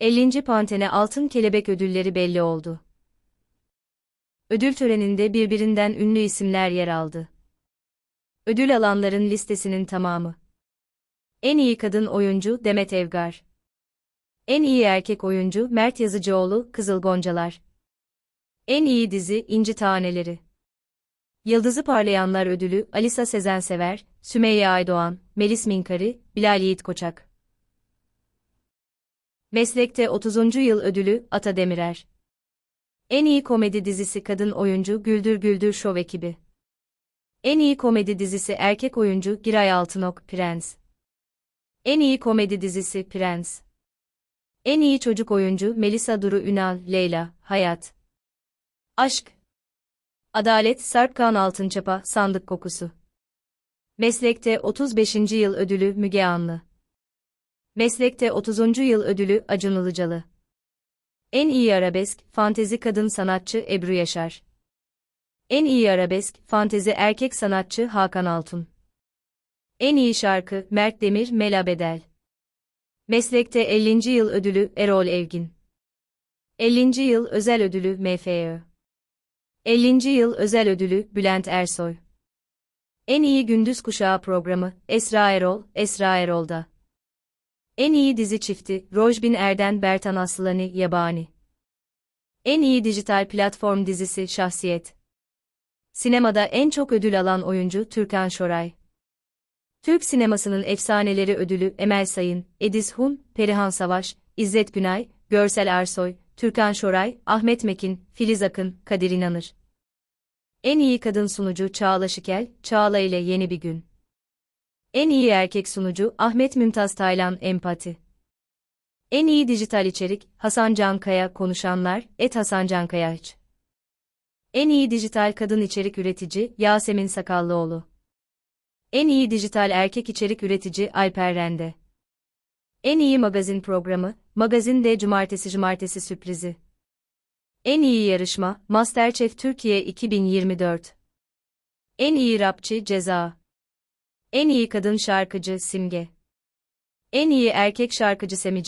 50. Pantene Altın Kelebek ödülleri belli oldu. Ödül töreninde birbirinden ünlü isimler yer aldı. Ödül alanların listesinin tamamı. En iyi kadın oyuncu Demet Evgar. En iyi erkek oyuncu Mert Yazıcıoğlu Kızıl Goncalar. En iyi dizi İnci Taneleri. Yıldızı Parlayanlar Ödülü Alisa Sezensever, Sümeyye Aydoğan, Melis Minkari, Bilal Yiğit Koçak. Meslekte 30. Yıl Ödülü Ata Demirer. En iyi komedi dizisi kadın oyuncu Güldür Güldür Şov ekibi. En iyi komedi dizisi erkek oyuncu Giray Altınok Prens. En iyi komedi dizisi Prens. En iyi çocuk oyuncu Melisa Duru Ünal Leyla Hayat. Aşk. Adalet Sarpkan Altınçapa Sandık Kokusu. Meslekte 35. Yıl Ödülü Müge Anlı. Meslekte 30. Yıl Ödülü Acun Ilıcalı. En iyi arabesk, fantezi kadın sanatçı Ebru Yaşar. En iyi arabesk, fantezi erkek sanatçı Hakan Altun. En iyi şarkı, Mert Demir, Mela Bedel. Meslekte 50. Yıl Ödülü Erol Evgin. 50. Yıl Özel Ödülü MFÖ. 50. Yıl Özel Ödülü Bülent Ersoy. En iyi Gündüz Kuşağı programı Esra Erol, Esra Erol'da. En iyi dizi çifti Rojbin Erden Bertan Aslani Yabani. En iyi dijital platform dizisi Şahsiyet. Sinemada en çok ödül alan oyuncu Türkan Şoray. Türk sinemasının efsaneleri ödülü Emel Sayın, Ediz Hun, Perihan Savaş, İzzet Günay, Görsel Ersoy, Türkan Şoray, Ahmet Mekin, Filiz Akın, Kadir İnanır. En iyi kadın sunucu Çağla Şikel, Çağla ile Yeni Bir Gün. En iyi erkek sunucu Ahmet Mümtaz Taylan Empati. En iyi dijital içerik Hasan Cankaya Konuşanlar, et Hasan Cankaya Hiç. En iyi dijital kadın içerik üretici Yasemin Sakallıoğlu. En iyi dijital erkek içerik üretici Alper Rende. En iyi magazin programı Magazin de Cumartesi Cumartesi sürprizi. En iyi yarışma Masterchef Türkiye 2024. En iyi rapçi Ceza. En iyi kadın şarkıcı Simge. En iyi erkek şarkıcı Semi.